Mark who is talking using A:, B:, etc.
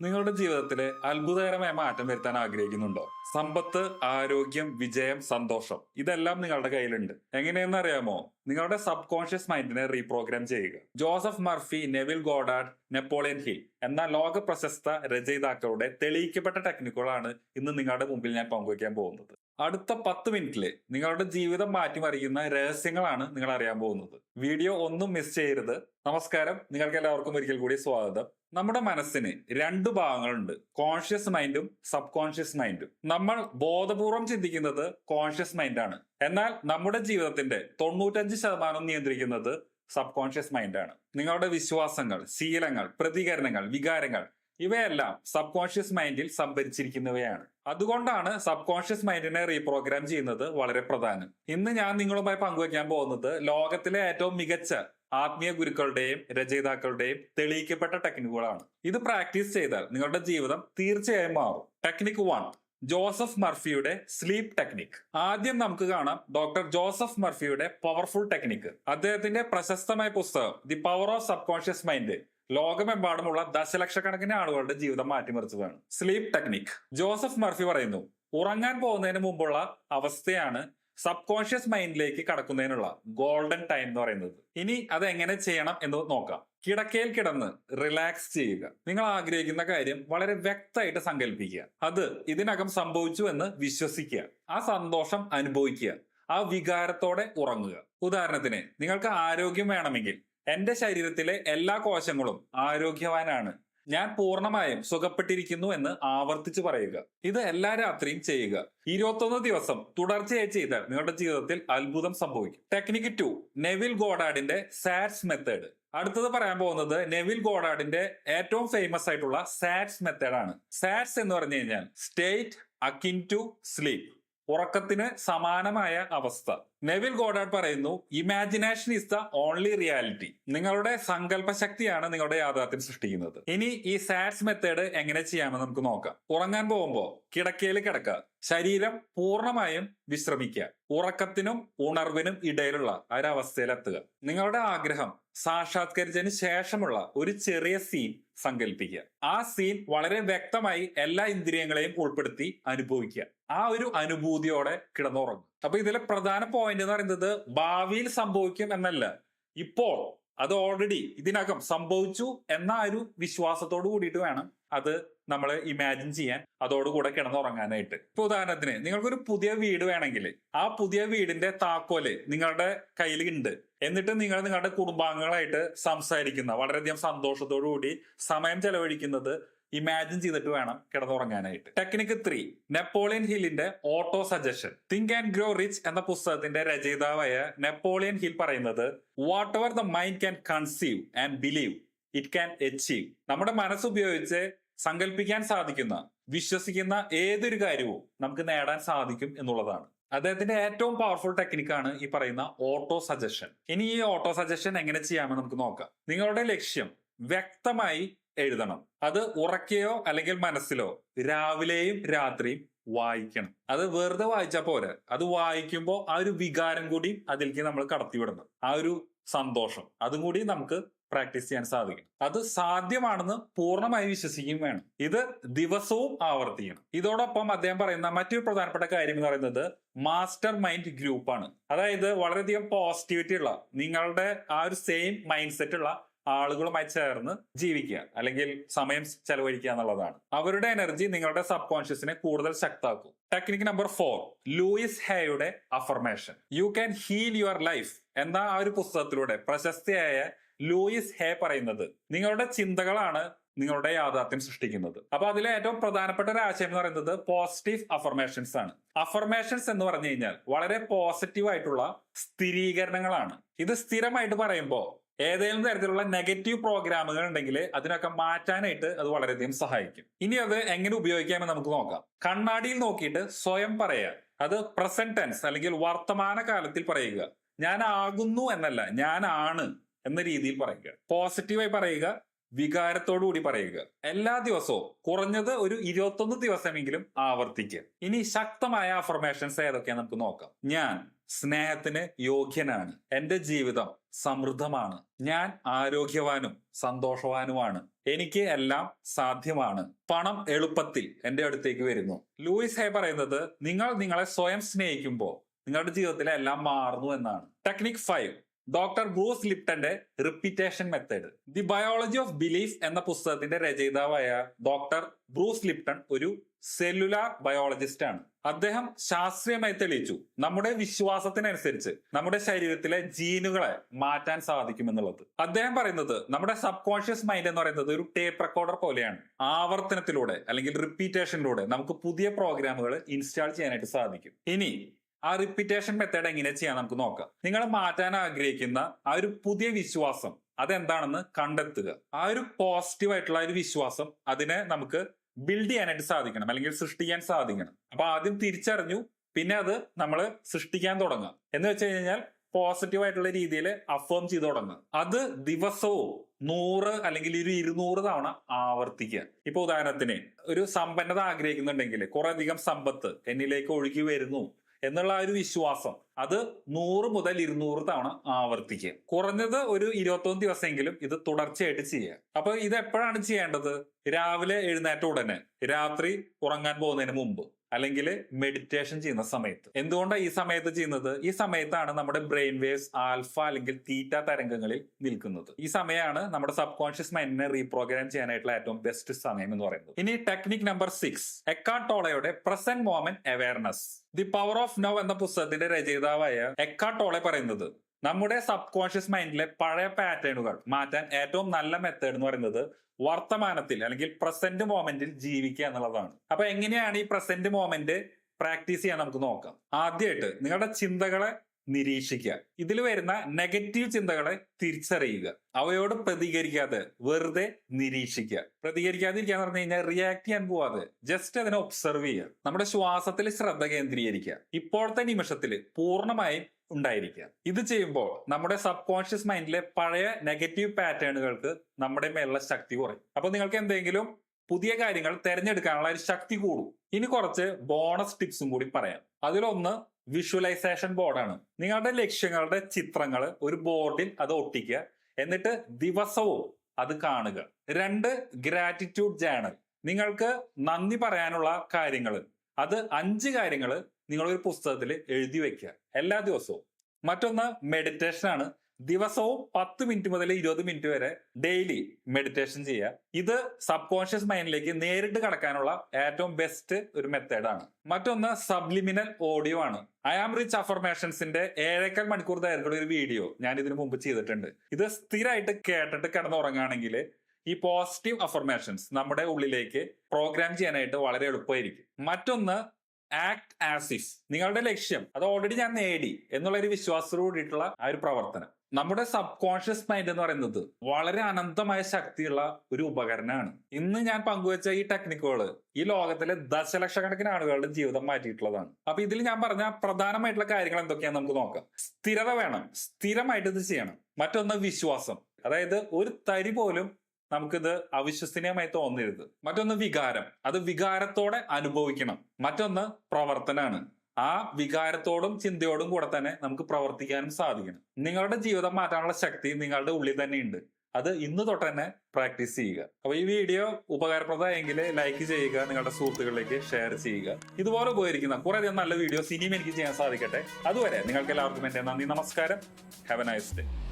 A: നിങ്ങളുടെ ജീവിതത്തിൽ അത്ഭുതകരമായ മാറ്റം വരുത്താൻ ആഗ്രഹിക്കുന്നുണ്ടോ? സമ്പത്ത് ആരോഗ്യം വിജയം സന്തോഷം ഇതെല്ലാം നിങ്ങളുടെ കയ്യിലുണ്ട്. എങ്ങനെയെന്ന് അറിയാമോ? നിങ്ങളുടെ സബ് കോൺഷ്യസ് മൈൻഡിനെ റീപ്രോഗ്രാം ചെയ്യുക. Joseph Murphy Neville Goddard Napoleon Hill എന്ന ലോക പ്രശസ്ത രചയിതാക്കളുടെ തെളിയിക്കപ്പെട്ട ടെക്നിക്കുകളാണ് ഇന്ന് നിങ്ങളുടെ മുമ്പിൽ ഞാൻ പങ്കുവയ്ക്കാൻ പോകുന്നത്. അടുത്ത പത്ത് മിനിറ്റിൽ നിങ്ങളുടെ ജീവിതം മാറ്റിമറിക്കുന്ന രഹസ്യങ്ങളാണ് നിങ്ങൾ അറിയാൻ പോകുന്നത്. വീഡിയോ ഒന്നും മിസ് ചെയ്യരുത്. നമസ്കാരം. നിങ്ങൾക്ക് എല്ലാവർക്കും ഒരിക്കൽ കൂടി സ്വാഗതം. നമ്മുടെ മനസ്സിന് രണ്ട് ഭാഗങ്ങളുണ്ട്. കോൺഷ്യസ് മൈൻഡും സബ് കോൺഷ്യസ് മൈൻഡും നമ്മൾ ബോധപൂർവം ചിന്തിക്കുന്നത് കോൺഷ്യസ് മൈൻഡാണ് എന്നാൽ നമ്മുടെ ജീവിതത്തിന്റെ തൊണ്ണൂറ്റഞ്ച് ശതമാനം നിയന്ത്രിക്കുന്നത് സബ് കോൺഷ്യസ് മൈൻഡാണ് നിങ്ങളുടെ വിശ്വാസങ്ങൾ ശീലങ്ങൾ പ്രതികരണങ്ങൾ വികാരങ്ങൾ ഇവയെല്ലാം സബ് കോൺഷ്യസ് മൈൻഡിൽ സംഭരിച്ചിരിക്കുന്നവയാണ്. അതുകൊണ്ടാണ് സബ് കോൺഷ്യസ് മൈൻഡിനെ റീപ്രോഗ്രാം ചെയ്യുന്നത് വളരെ പ്രധാനം. ഇന്ന് ഞാൻ നിങ്ങളുമായി പങ്കുവയ്ക്കാൻ പോകുന്നത് ലോകത്തിലെ ഏറ്റവും മികച്ച ആത്മീയ ഗുരുക്കളുടെയും രചയിതാക്കളുടെയും തെളിയിക്കപ്പെട്ട ടെക്നിക്കുകളാണ് ഇത് പ്രാക്ടീസ് ചെയ്താൽ നിങ്ങളുടെ ജീവിതം തീർച്ചയായും മാറും. ടെക്നിക് വൺ ജോസഫ് മർഫിയുടെ സ്ലീപ്പ് ടെക്നിക് ആദ്യം നമുക്ക് കാണാം ഡോക്ടർ ജോസഫ് മർഫിയുടെ പവർഫുൾ ടെക്നിക്ക് അദ്ദേഹത്തിന്റെ പ്രശസ്തമായ പുസ്തകം the power of subconscious mind ലോകമെമ്പാടുമുള്ള ദശലക്ഷക്കണക്കിന് ആളുകളുടെ ജീവിതം മാറ്റിമറിച്ചതാണ്. സ്ലീപ്പ് ടെക്നിക് ജോസഫ് മർഫി പറയുന്നു ഉറങ്ങാൻ പോകുന്നതിന് മുമ്പുള്ള അവസ്ഥയാണ് സബ് കോൺഷ്യസ് മൈൻഡിലേക്ക് കടക്കുന്നതിനുള്ള ഗോൾഡൻ ടൈം എന്ന് പറയുന്നത്. ഇനി അത് എങ്ങനെ ചെയ്യണം എന്ന് നോക്കാം. കിടക്കയിൽ കിടന്ന് റിലാക്സ് ചെയ്യുക. നിങ്ങൾ ആഗ്രഹിക്കുന്ന കാര്യം വളരെ വ്യക്തമായിട്ട് സങ്കല്പിക്കുക. അത് ഇതിനകം സംഭവിച്ചു എന്ന് വിശ്വസിക്കുക. ആ സന്തോഷം അനുഭവിക്കുക. ആ വികാരത്തോടെ ഉറങ്ങുക. ഉദാഹരണത്തിന് നിങ്ങൾക്ക് ആരോഗ്യം വേണമെങ്കിൽ എന്റെ ശരീരത്തിലെ എല്ലാ കോശങ്ങളും ആരോഗ്യവാനാണ്. ഞാൻ പൂർണമായും സുഖപ്പെട്ടിരിക്കുന്നു എന്ന് ആവർത്തിച്ച് പറയുക. ഇത് എല്ലാ രാത്രിയും ചെയ്യുക. ഇരുപത്തൊന്ന് ദിവസം തുടർച്ചയായി ചെയ്താൽ നിങ്ങളുടെ ജീവിതത്തിൽ അത്ഭുതം സംഭവിക്കും. ടെക്നിക്ക് ടു നെവിൽ ഗോഡാഡിന്റെ സാറ്റ്സ് മെത്തേഡ് അടുത്തത് പറയാൻ പോകുന്നത് നെവിൽ ഗോഡാഡിന്റെ ഏറ്റവും ഫേമസ് ആയിട്ടുള്ള സാറ്റ്സ് മെത്തേഡ് ആണ്. സാറ്റ്സ് എന്ന് പറഞ്ഞു കഴിഞ്ഞാൽ സ്റ്റേറ്റ് അക്കിൻ ടു സ്ലീപ്പ് ഉറക്കത്തിന് സമാനമായ അവസ്ഥ. നെവിൽ ഗോഡാഡ് പറയുന്നു imagination is the only reality നിങ്ങളുടെ സങ്കല്പ ശക്തിയാണ് നിങ്ങളുടെ യാഥാർത്ഥ്യം സൃഷ്ടിക്കുന്നത്. ഇനി ഈ സാറ്റ്സ് മെത്തേഡ് എങ്ങനെ ചെയ്യാമെന്ന് നമുക്ക് നോക്കാം. ഉറങ്ങാൻ പോകുമ്പോൾ കിടക്കയിൽ കിടക്കുക. ശരീരം പൂർണമായും വിശ്രമിക്കുക. ഉറക്കത്തിനും ഉണർവിനും ഇടയിലുള്ള ഒരവസ്ഥയിലെത്തുക നിങ്ങളുടെ ആഗ്രഹം സാക്ഷാത്കരിച്ചതിന് ശേഷമുള്ള ഒരു ചെറിയ സീൻ സങ്കല്പിക്കുക ആ സീൻ വളരെ വ്യക്തമായി എല്ലാ ഇന്ദ്രിയങ്ങളെയും ഉൾപ്പെടുത്തി അനുഭവിക്കുക. ആ ഒരു അനുഭൂതിയോടെ കിടന്നുറങ്ങും അപ്പൊ ഇതിലെ പ്രധാന പോയിന്റ് എന്ന് പറയുന്നത് ഭാവിയിൽ സംഭവിക്കും എന്നല്ല. ഇപ്പോൾ അത് ഓൾറെഡി ഇതിനകം സംഭവിച്ചു എന്ന ഒരു വിശ്വാസത്തോട് കൂടിയിട്ട് വേണം അത് നമ്മൾ ഇമാജിൻ ചെയ്യാൻ അതോടുകൂടെ കിടന്നുറങ്ങാനായിട്ട്. ഇപ്പൊ ഉദാഹരണത്തിന് നിങ്ങൾക്കൊരു പുതിയ വീട് വേണമെങ്കിൽ ആ പുതിയ വീടിന്റെ താക്കോൽ നിങ്ങളുടെ കയ്യിൽ ഉണ്ട് എന്നിട്ട് നിങ്ങൾ നിങ്ങളുടെ കുടുംബാംഗങ്ങളായിട്ട് സംസാരിക്കുന്ന വളരെയധികം സന്തോഷത്തോടു കൂടി സമയം ചെലവഴിക്കുന്നത് ഇമാജിൻ ചെയ്തിട്ട് വേണം കിടന്നുറങ്ങാനായിട്ട്. Technique three Napoleon ഹില്ലിന്റെ auto suggestion think and grow rich എന്ന പുസ്തകത്തിന്റെ രചയിതാവായ നെപ്പോളിയൻ ഹിൽ പറയുന്നത് whatever the mind can conceive and believe it can achieve നമ്മുടെ മനസ്സുപയോഗിച്ച് സങ്കല്പിക്കാൻ സാധിക്കുന്ന വിശ്വസിക്കുന്ന ഏതൊരു കാര്യവും നമുക്ക് നേടാൻ സാധിക്കും എന്നുള്ളതാണ്. അദ്ദേഹത്തിന്റെ ഏറ്റവും പവർഫുൾ ടെക്നിക്കാണ് ഈ പറയുന്ന ഓട്ടോ സജഷൻ ഇനി ഈ ഓട്ടോ സജഷൻ എങ്ങനെ ചെയ്യാമെന്ന് നമുക്ക് നോക്കാം. നിങ്ങളുടെ ലക്ഷ്യം വ്യക്തമായി എഴുതണം. അത് ഉറക്കയോ അല്ലെങ്കിൽ മനസ്സിലോ രാവിലെയും രാത്രിയും വായിക്കണം. അത് വെറുതെ വായിച്ചാൽ പോരാ. അത് വായിക്കുമ്പോൾ ആ ഒരു വികാരം കൂടി അതിലേക്ക് നമ്മൾ കടത്തിവിടണം. ആ ഒരു സന്തോഷം. അതും കൂടി നമുക്ക് പ്രാക്ടീസ് ചെയ്യാൻ സാധിക്കും. അത് സാധ്യമാണെന്ന് പൂർണമായി വിശ്വസിക്കുകയും വേണം. ഇത് ദിവസവും ആവർത്തിക്കണം. ഇതോടൊപ്പം അദ്ദേഹം പറയുന്ന മറ്റൊരു പ്രധാനപ്പെട്ട കാര്യം എന്ന് പറയുന്നത് മാസ്റ്റർ മൈൻഡ് ഗ്രൂപ്പാണ് അതായത് വളരെയധികം പോസിറ്റിവിറ്റി ഉള്ള നിങ്ങളുടെ ആ ഒരു സെയിം മൈൻഡ് സെറ്റ് ഉള്ള ആളുകളുമായി ചേർന്ന് ജീവിക്കുക. അല്ലെങ്കിൽ സമയം ചെലവഴിക്കുക എന്നുള്ളതാണ്. അവരുടെ എനർജി നിങ്ങളുടെ സബ് കോൺഷ്യസിനെ കൂടുതൽ ശക്താക്കും. Technique number four Louise ഹേയുടെ affirmation you can heal your life എന്ന ആ ഒരു പുസ്തകത്തിലൂടെ പ്രശസ്തിയായ ലൂയിസ് ഹേ പറയുന്നത് നിങ്ങളുടെ ചിന്തകളാണ് നിങ്ങളുടെ യാഥാർത്ഥ്യം സൃഷ്ടിക്കുന്നത്. അപ്പൊ അതിലെ ഏറ്റവും പ്രധാനപ്പെട്ട ഒരു ആശയം എന്ന് പറയുന്നത് പോസിറ്റീവ് അഫർമേഷൻസ് ആണ്. അഫർമേഷൻസ് എന്ന് പറഞ്ഞു കഴിഞ്ഞാൽ വളരെ പോസിറ്റീവ് ആയിട്ടുള്ള സ്ഥിരീകരണങ്ങളാണ്. ഇത് സ്ഥിരമായിട്ട് പറയുമ്പോൾ ഏതെങ്കിലും തരത്തിലുള്ള നെഗറ്റീവ് പ്രോഗ്രാമുകൾ ഉണ്ടെങ്കിൽ അതിനൊക്കെ മാറ്റാനായിട്ട് അത് വളരെയധികം സഹായിക്കും. ഇനി അത് എങ്ങനെ ഉപയോഗിക്കാമെന്ന് നമുക്ക് നോക്കാം. കണ്ണാടിയിൽ നോക്കിയിട്ട് സ്വയം പറയുക. അത് പ്രസന്റ് ടെൻസ് അല്ലെങ്കിൽ വർത്തമാന കാലത്തിൽ പറയുക. ഞാൻ ആകുന്നു എന്നല്ല ഞാനാണ് എന്ന രീതിയിൽ പറയുക. പോസിറ്റീവായി പറയുക വികാരത്തോടു കൂടി പറയുക. എല്ലാ ദിവസവും കുറഞ്ഞത് ഒരു ഇരുപത്തൊന്ന് ദിവസമെങ്കിലും ആവർത്തിക്കുക. ഇനി ശക്തമായ അഫർമേഷൻസ് ഏതൊക്കെയാണ് നമുക്ക് നോക്കാം. ഞാൻ സ്നേഹത്തിന് യോഗ്യനാണ്. എന്റെ ജീവിതം സമൃദ്ധമാണ്. ഞാൻ ആരോഗ്യവാനും സന്തോഷവാനുമാണ്. എനിക്ക് എല്ലാം സാധ്യമാണ്. പണം എളുപ്പത്തിൽ എന്റെ അടുത്തേക്ക് വരുന്നു. ലൂയിസ് ഹേ പറയുന്നത് നിങ്ങൾ നിങ്ങളെ സ്വയം സ്നേഹിക്കുമ്പോൾ നിങ്ങളുടെ ജീവിതത്തിലെ എല്ലാം മാറുന്നു എന്നാണ്. Technique five doctor Bruce ലിപ്റ്റന്റെ repetition method the biology of belief എന്ന പുസ്തകത്തിന്റെ രചയിതാവായ ഡോക്ടർ ബ്രൂസ് ലിപ്റ്റൺ ഒരു സെല്ലുലാർ ബയോളജിസ്റ്റ് ആണ്. അദ്ദേഹം ശാസ്ത്രീയമായി തെളിയിച്ചു. നമ്മുടെ വിശ്വാസത്തിനനുസരിച്ച് നമ്മുടെ ശരീരത്തിലെ ജീനുകളെ മാറ്റാൻ സാധിക്കുമെന്നുള്ളത്. അദ്ദേഹം പറയുന്നത് നമ്മുടെ സബ് കോൺഷ്യസ് മൈൻഡ് എന്ന് പറയുന്നത് ഒരു ടേപ്പ് റെക്കോർഡർ പോലെയാണ്. ആവർത്തനത്തിലൂടെ അല്ലെങ്കിൽ റിപ്പീറ്റേഷനിലൂടെ നമുക്ക് പുതിയ പ്രോഗ്രാമുകൾ ഇൻസ്റ്റാൾ ചെയ്യാനായിട്ട് സാധിക്കും. ഇനി ആ റിപ്പീറ്റേഷൻ മെത്തേഡ് എങ്ങനെ ചെയ്യാൻ നമുക്ക് നോക്കാം. നിങ്ങൾ മാറ്റാൻ ആഗ്രഹിക്കുന്ന ആ ഒരു പുതിയ വിശ്വാസം അതെന്താണെന്ന് കണ്ടെത്തുക. ആ ഒരു പോസിറ്റീവ് ആയിട്ടുള്ള ഒരു വിശ്വാസം അതിനെ നമുക്ക് ബിൽഡ് ചെയ്യാനായിട്ട് സാധിക്കണം. അല്ലെങ്കിൽ സൃഷ്ടിക്കാൻ സാധിക്കണം. അപ്പൊ ആദ്യം തിരിച്ചറിഞ്ഞു പിന്നെ അത് നമ്മൾ സൃഷ്ടിക്കാൻ തുടങ്ങുക. എന്ന് വെച്ച് കഴിഞ്ഞാൽ പോസിറ്റീവ് ആയിട്ടുള്ള രീതിയിൽ അഫേം ചെയ്ത് തുടങ്ങുക. അത് ദിവസവും നൂറ് അല്ലെങ്കിൽ ഒരു ഇരുന്നൂറ് തവണ ആവർത്തിക്കുക. ഇപ്പൊ ഉദാഹരണത്തിന് ഒരു സമ്പന്നത ആഗ്രഹിക്കുന്നുണ്ടെങ്കിൽ കുറെ അധികം സമ്പത്ത് എന്നിലേക്ക് ഒഴുകി വരുന്നു. എന്നുള്ള ആ ഒരു വിശ്വാസം അത് നൂറ് മുതൽ ഇരുന്നൂറ് തവണ ആവർത്തിക്കുക. കുറഞ്ഞത് ഒരു ഇരുപത്തൊന്ന് ദിവസമെങ്കിലും ഇത് തുടർച്ചയായിട്ട് ചെയ്യുക. അപ്പൊ ഇത് എപ്പോഴാണ് ചെയ്യേണ്ടത്? രാവിലെ എഴുന്നേറ്റ ഉടനെ. രാത്രി ഉറങ്ങാൻ പോകുന്നതിന് മുമ്പ്. അല്ലെങ്കിൽ മെഡിറ്റേഷൻ ചെയ്യുന്ന സമയത്ത്. എന്തുകൊണ്ടാണ് ഈ സമയത്ത് ചെയ്യുന്നത്? ഈ സമയത്താണ് നമ്മുടെ ബ്രെയിൻ വേവ്സ് ആൽഫ അല്ലെങ്കിൽ തീറ്റ തരംഗങ്ങളിൽ നിൽക്കുന്നത്. ഈ സമയമാണ് നമ്മുടെ സബ് കോൺഷ്യസ് മൈൻഡിനെ റീപ്രോഗ്രാം ചെയ്യാനായിട്ടുള്ള ഏറ്റവും ബെസ്റ്റ് സമയം എന്ന് പറയുന്നത്. ഇനി technique number six എക്കാട്ടോളയുടെ present moment awareness the power of now എന്ന പുസ്തകത്തിന്റെ രചയിതാവായ എക്കാട്ടോളെ പറയുന്നത് നമ്മുടെ സബ് കോൺഷ്യസ് മൈൻഡിലെ പഴയ പാറ്റേണുകൾ മാറ്റാൻ ഏറ്റവും നല്ല മെത്തേഡ് എന്ന് പറയുന്നത് വർത്തമാനത്തിൽ അല്ലെങ്കിൽ പ്രസന്റ് മോമെന്റിൽ ജീവിക്കുക എന്നുള്ളതാണ്. അപ്പൊ എങ്ങനെയാണ് ഈ പ്രസന്റ് മോമെന്റ് പ്രാക്ടീസ് ചെയ്യാൻ നമുക്ക് നോക്കാം. ആദ്യമായിട്ട് നിങ്ങളുടെ ചിന്തകളെ നിരീക്ഷിക്കുക. ഇതിൽ വരുന്ന നെഗറ്റീവ് ചിന്തകളെ തിരിച്ചറിയുക. അവയോട് പ്രതികരിക്കാതെ വെറുതെ നിരീക്ഷിക്കുക. പ്രതികരിക്കാതിരിക്കുക എന്ന് പറഞ്ഞു കഴിഞ്ഞാൽ റിയാക്ട് ചെയ്യാൻ പോവാതെ ജസ്റ്റ് അതിനെ ഒബ്സർവ് ചെയ്യുക. നമ്മുടെ ശ്വാസത്തിൽ ശ്രദ്ധ കേന്ദ്രീകരിക്കുക. ഇപ്പോഴത്തെ നിമിഷത്തിൽ പൂർണമായും ഉണ്ടായിരിക്കുക. ഇത് ചെയ്യുമ്പോൾ നമ്മുടെ സബ് കോൺഷ്യസ് മൈൻഡിലെ പഴയ നെഗറ്റീവ് പാറ്റേണുകൾക്ക് നമ്മുടെ മേലുള്ള ശക്തി കുറയും. അപ്പൊ നിങ്ങൾക്ക് എന്തെങ്കിലും പുതിയ കാര്യങ്ങൾ തിരഞ്ഞെടുക്കാനുള്ള ഒരു ശക്തി കൂടും. ഇനി കുറച്ച് ബോണസ് ടിപ്സും കൂടി പറയാം. അതിലൊന്ന് വിഷ്വലൈസേഷൻ ബോർഡാണ് നിങ്ങളുടെ ലക്ഷ്യങ്ങളുടെ ചിത്രങ്ങൾ ഒരു ബോർഡിൽ അത് ഒട്ടിക്കുക. എന്നിട്ട് ദിവസവും അത് കാണുക. രണ്ട് ഗ്രാറ്റിറ്റ്യൂഡ് ജേണൽ നിങ്ങൾക്ക് നന്ദി പറയാനുള്ള കാര്യങ്ങൾ അത് അഞ്ച് കാര്യങ്ങൾ നിങ്ങളൊരു പുസ്തകത്തിൽ എഴുതി വെക്കുക. എല്ലാ ദിവസവും. മറ്റൊന്ന് മെഡിറ്റേഷൻ ആണ്. ദിവസവും പത്ത് മിനിറ്റ് മുതൽ ഇരുപത് മിനിറ്റ് വരെ ഡെയിലി മെഡിറ്റേഷൻ ചെയ്യുക. ഇത് സബ് കോൺഷ്യസ് മൈൻഡിലേക്ക് നേരിട്ട് കടക്കാനുള്ള ഏറ്റവും ബെസ്റ്റ് ഒരു മെത്തേഡാണ് മറ്റൊന്ന് സബ്ലിമിനൽ ഓഡിയോ ആണ്. ഐ ആം റിച്ച് അഫർമേഷൻസിന്റെ ഏഴേക്കാൽ മണിക്കൂർ ദൈർഘ്യമുള്ള ഒരു വീഡിയോ ഞാൻ ഇതിനു മുമ്പ് ചെയ്തിട്ടുണ്ട്. ഇത് സ്ഥിരമായിട്ട് കേട്ടിട്ട് കിടന്നുറങ്ങുകയാണെങ്കിൽ ഈ പോസിറ്റീവ് അഫർമേഷൻസ് നമ്മുടെ ഉള്ളിലേക്ക് പ്രോഗ്രാം ചെയ്യാനായിട്ട് വളരെ എളുപ്പമായിരിക്കും. മറ്റൊന്ന് ആക്ട് ആസിസ് നിങ്ങളുടെ ലക്ഷ്യം അത് ഓൾറെഡി ഞാൻ നേടി എന്നുള്ള ഒരു വിശ്വാസത്തോടുകൂടിയിട്ടുള്ള ആ ഒരു പ്രവർത്തനം. നമ്മുടെ സബ് കോൺഷ്യസ് മൈൻഡ് എന്ന് പറയുന്നത് വളരെ അനന്തമായ ശക്തിയുള്ള ഒരു ഉപകരണമാണ്. ഇന്ന് ഞാൻ പങ്കുവച്ച ഈ ടെക്നിക്കുകൾ ഈ ലോകത്തിലെ ദശലക്ഷക്കണക്കിന് ആളുകളുടെ ജീവിതം മാറ്റിയിട്ടുള്ളതാണ്. അപ്പൊ ഇതിൽ ഞാൻ പറഞ്ഞ പ്രധാനമായിട്ടുള്ള കാര്യങ്ങൾ എന്തൊക്കെയാണ് നമുക്ക് നോക്കാം. സ്ഥിരത വേണം. സ്ഥിരമായിട്ട് ഇത് ചെയ്യണം. മറ്റൊന്ന് വിശ്വാസം. അതായത് ഒരു തരി പോലും നമുക്കിത് അവിശ്വസനീയമായി തോന്നരുത്. മറ്റൊന്ന് വികാരം. അത് വികാരത്തോടെ അനുഭവിക്കണം. മറ്റൊന്ന് പ്രവർത്തനമാണ്. ആ വികാരത്തോടും ചിന്തയോടും കൂടെ തന്നെ നമുക്ക് പ്രവർത്തിക്കാനും സാധിക്കണം. നിങ്ങളുടെ ജീവിതം മാറ്റാനുള്ള ശക്തി നിങ്ങളുടെ ഉള്ളിൽ തന്നെ ഉണ്ട് അത് ഇന്ന് തൊട്ട് തന്നെ പ്രാക്ടീസ് ചെയ്യുക. അപ്പൊ ഈ വീഡിയോ ഉപകാരപ്രദമായെങ്കിൽ ലൈക്ക് ചെയ്യുക നിങ്ങളുടെ സുഹൃത്തുക്കളിലേക്ക് ഷെയർ ചെയ്യുക. ഇതുപോലെ ഉപകരിക്കുന്ന കുറെ അധികം നല്ല വീഡിയോസ് ഇനിയും എനിക്ക് ചെയ്യാൻ സാധിക്കട്ടെ. അതുവരെ നിങ്ങൾക്ക് എല്ലാവർക്കും എന്റെ നന്ദി നമസ്കാരം. Have A nice day